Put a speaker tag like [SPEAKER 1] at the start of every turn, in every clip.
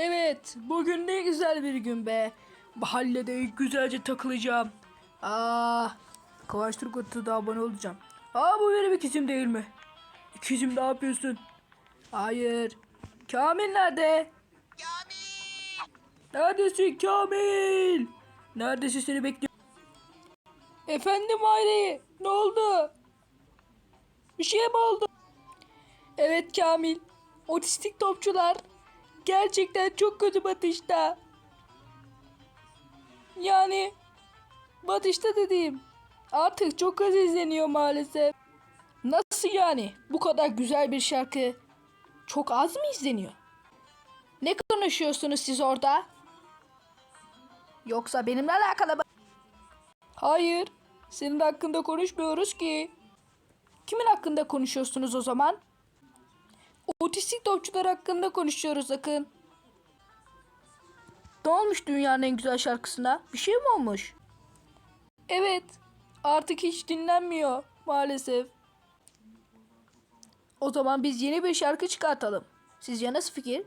[SPEAKER 1] Evet, bugün ne güzel bir gün be. Mahallede güzelce takılacağım. Aa, Kıvanç Turgut'a da abone olacağım. Aa bu benim ikizim değil mi? İkizim ne yapıyorsun? Hayır. Kamil nerede?
[SPEAKER 2] Kamil!
[SPEAKER 1] Neredesin Kamil? Neredesin seni bekliyorum. Efendim aileyi ne oldu? Bir şey mi oldu? Evet Kamil. Otistik topçular gerçekten çok kötü batışta. Yani batışta dediğim artık çok az izleniyor maalesef. Nasıl yani? Bu kadar güzel bir şarkı çok az mı izleniyor? Ne konuşuyorsunuz siz orada? Yoksa benimle alakalı mı? Hayır. Senin hakkında konuşmuyoruz ki. Kimin hakkında konuşuyorsunuz o zaman? Otistik topçular hakkında konuşuyoruz Akın. Ne olmuş dünyanın en güzel şarkısına? Bir şey mi olmuş? Evet. Artık hiç dinlenmiyor maalesef. O zaman biz yeni bir şarkı çıkartalım. Sizce nasıl fikir?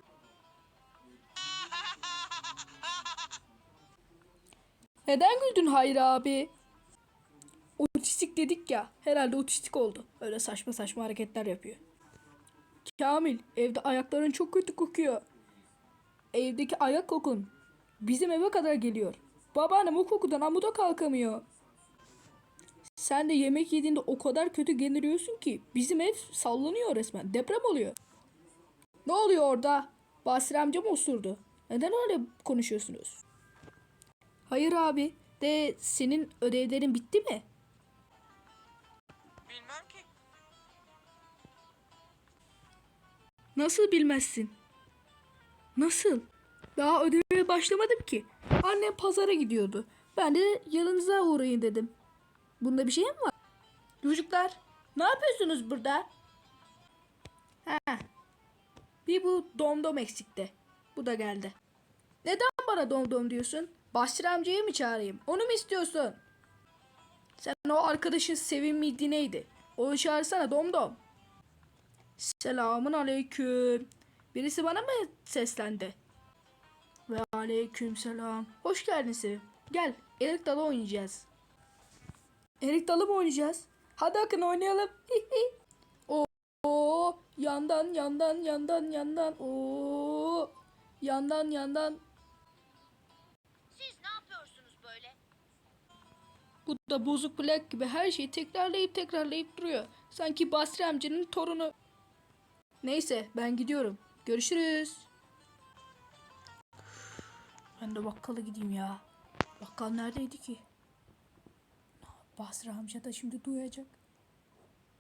[SPEAKER 1] Neden güldün Hayır abi? Otistik dedik ya. Herhalde otistik oldu. Öyle saçma saçma hareketler yapıyor. Kamil evde ayakların çok kötü kokuyor. Evdeki ayak kokun bizim eve kadar geliyor. Babaannem o kokudan amuda kalkamıyor. Sen de yemek yediğinde o kadar kötü geniriyorsun ki bizim ev sallanıyor resmen. Deprem oluyor. Ne oluyor orada? Basri amca mı osurdu? Neden öyle konuşuyorsunuz? Hayır abi. De senin ödevlerin bitti mi?
[SPEAKER 2] Bilmem ki.
[SPEAKER 1] Nasıl bilmezsin? Nasıl? Daha ödeve başlamadım ki. Annem pazara gidiyordu. Ben de yanınıza uğrayın dedim. Bunda bir şey mi var? Çocuklar ne yapıyorsunuz burada? Ha. Bir bu domdom eksikti. Bu da geldi. Neden bana domdom diyorsun? Basri amcayı mı çağırayım? Onu mu istiyorsun? Sen o arkadaşın sevimliydi neydi? Onu çağırsana domdom. Selamun aleyküm. Birisi bana mı seslendi? Ve aleyküm selam. Hoş geldin Sevim. Gel erik dalı oynayacağız. Erik dalı mı oynayacağız? Hadi Akın oynayalım. Oo, yandan yandan yandan yandan. Oo, yandan yandan.
[SPEAKER 3] Siz ne yapıyorsunuz böyle?
[SPEAKER 1] Bu da bozuk plak gibi her şeyi tekrarlayıp tekrarlayıp duruyor. Sanki Basri amcanın torunu. Neyse ben gidiyorum. Görüşürüz. Ben de bakkala gideyim ya. Bakkal neredeydi ki? Basri amca da şimdi duyacak.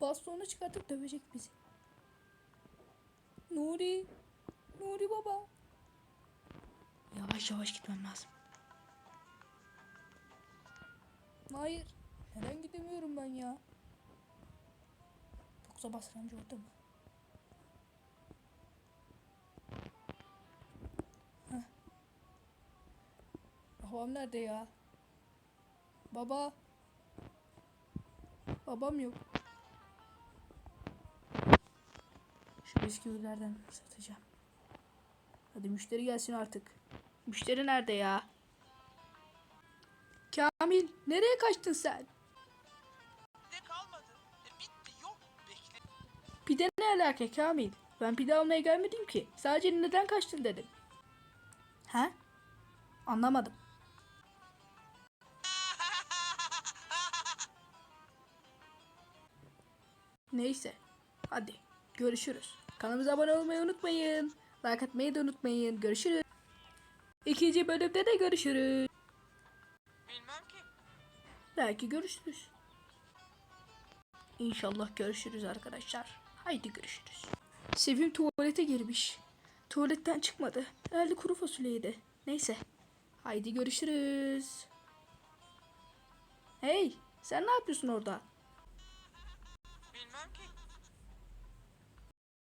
[SPEAKER 1] Bastonu çıkartıp dövecek bizi. Nuri. Nuri baba. Yavaş yavaş gitmem lazım. Hayır. Neden gidemiyorum ben ya? Yoksa Basri amca orada mı? Babam nerede ya? Baba. Babam yok. Şu bisküvilerden satacağım. Hadi müşteri gelsin artık. Müşteri nerede ya? Kamil nereye kaçtın sen?
[SPEAKER 2] Ne kalmadı? E, bitti yok. Bekle.
[SPEAKER 1] Pide ne alaka Kamil? Ben pide almaya gelmedim ki. Sadece neden kaçtın dedim. He? Anlamadım. Neyse. Hadi. Görüşürüz. Kanalımıza abone olmayı unutmayın. Like atmayı da unutmayın. Görüşürüz. İkinci bölümde de görüşürüz.
[SPEAKER 2] Bilmem ki.
[SPEAKER 1] Belki görüşürüz. İnşallah görüşürüz arkadaşlar. Haydi görüşürüz. Sevim tuvalete girmiş. Tuvaletten çıkmadı. Herhalde kuru fasulyeydi. Neyse. Haydi görüşürüz. Hey sen ne yapıyorsun orada? bilmem.